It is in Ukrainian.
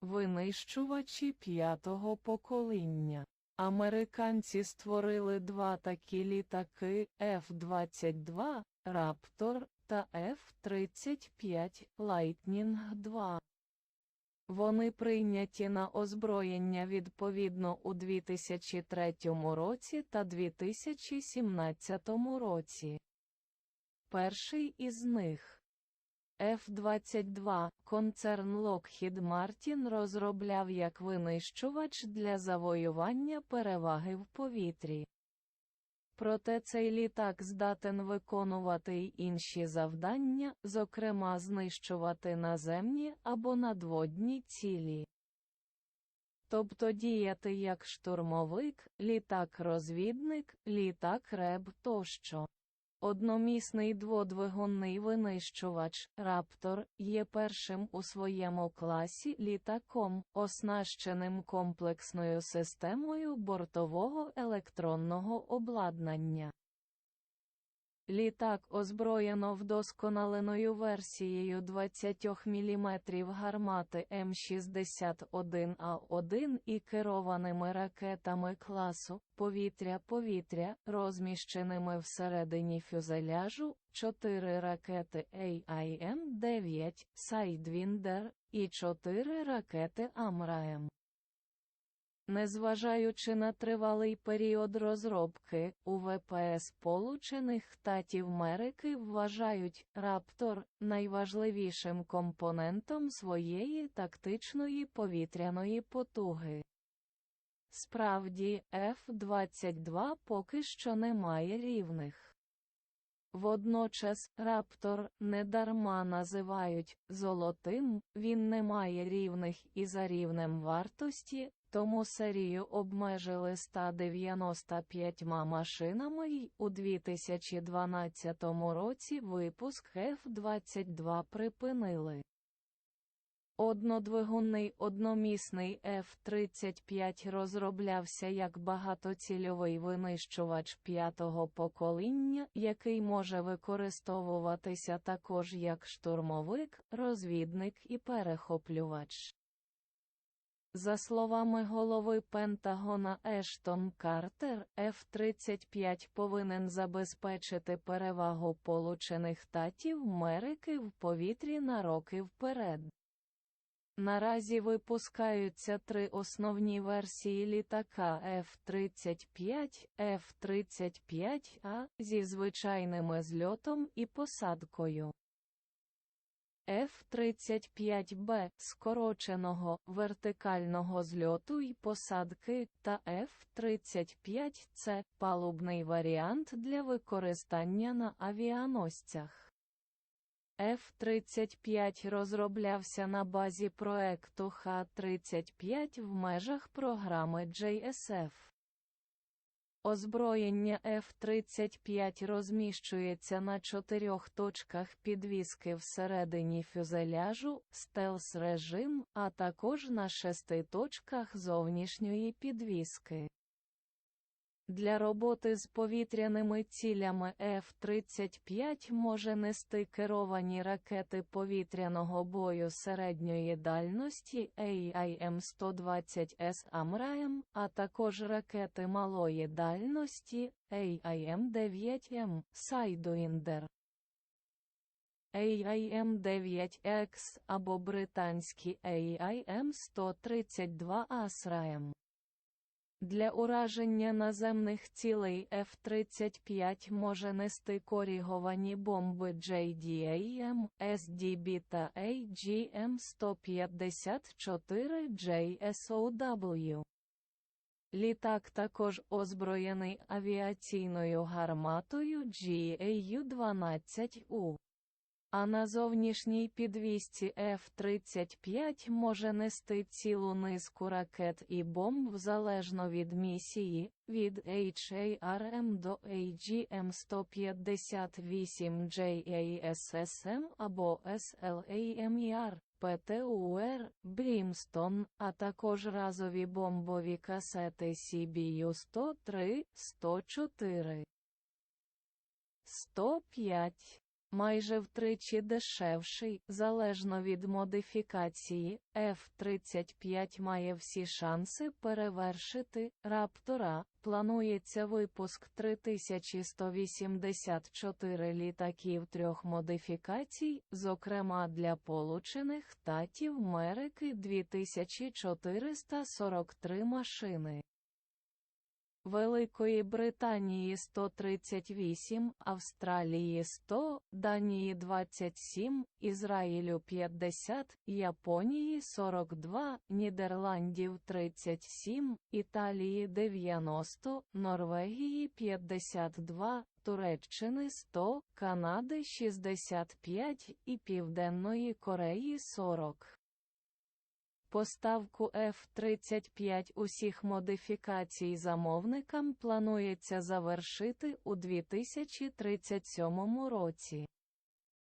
Винищувачі п'ятого покоління. Американці створили два такі літаки F-22 Raptor та F-35 Lightning II. Вони прийняті на озброєння відповідно у 2003 році та 2017 році. Перший із них F-22 концерн Lockheed Martin розробляв як винищувач для завоювання переваги в повітрі. Проте цей літак здатен виконувати й інші завдання, зокрема знищувати наземні або надводні цілі. Тобто діяти як штурмовик, літак-розвідник, літак РЕБ тощо. Одномісний дводвигунний винищувач Раптор є першим у своєму класі літаком, оснащеним комплексною системою бортового електронного обладнання. Літак озброєно вдосконаленою версією 20 мм гармати М61А1 і керованими ракетами класу повітря-повітря, розміщеними всередині фюзеляжу, 4 ракети AIM-9 Sidewinder і 4 ракети AMRAAM. Незважаючи на тривалий період розробки, у ВПС Сполучених Штатів Америки вважають Раптор найважливішим компонентом своєї тактичної повітряної потуги. Справді, F-22 поки що не має рівних. Водночас, Раптор недарма називають «золотим», він не має рівних і за рівнем вартості, тому серію обмежили 195 машинами й у 2012 році випуск F-22 припинили. Однодвигунний одномісний F-35 розроблявся як багатоцільовий винищувач п'ятого покоління, який може використовуватися також як штурмовик, розвідник і перехоплювач. За словами голови Пентагона Ештон Картер, F-35 повинен забезпечити перевагу Получених Штатів Америки в повітрі на роки вперед. Наразі випускаються три основні версії літака F-35, F-35А зі звичайними зльотом і посадкою. F-35B скороченого вертикального зльоту й посадки та F-35C палубний варіант для використання на авіаносцях. F-35 розроблявся на базі проекту Х-35 в межах програми JSF. Озброєння F-35 розміщується на чотирьох точках підвіски всередині фюзеляжу, стелс-режим, а також на шести точках зовнішньої підвіски. Для роботи з повітряними цілями F-35 може нести керовані ракети повітряного бою середньої дальності AIM-120S AMRAAM, а також ракети малої дальності AIM-9M Sidewinder. AIM-9X або британські AIM-132 ASRAAM. Для ураження наземних цілей F-35 може нести кориговані бомби JDAM, SDB та AGM-154 JSOW. Літак також озброєний авіаційною гарматою GAU-12U. А на зовнішній підвісці F-35 може нести цілу низку ракет і бомб залежно від місії, від HARM до AGM-158 JASSM або SLAMER, ПТУР, Брімстон, а також разові бомбові касети CBU-103, 104. 105 майже втричі дешевший, залежно від модифікації. F-35 має всі шанси перевершити Раптора. Планується випуск 3184 літаків трьох модифікацій, зокрема для Получених Штатів Америки 2443 машини. Великої Британії 138, Австралії 100, Данії 27, Ізраїлю 50, Японії 42, Нідерландів 37, Італії 90, Норвегії 52, Туреччини 100, Канади 65 і Південної Кореї 40. Поставку F-35 усіх модифікацій замовникам планується завершити у 2037 році.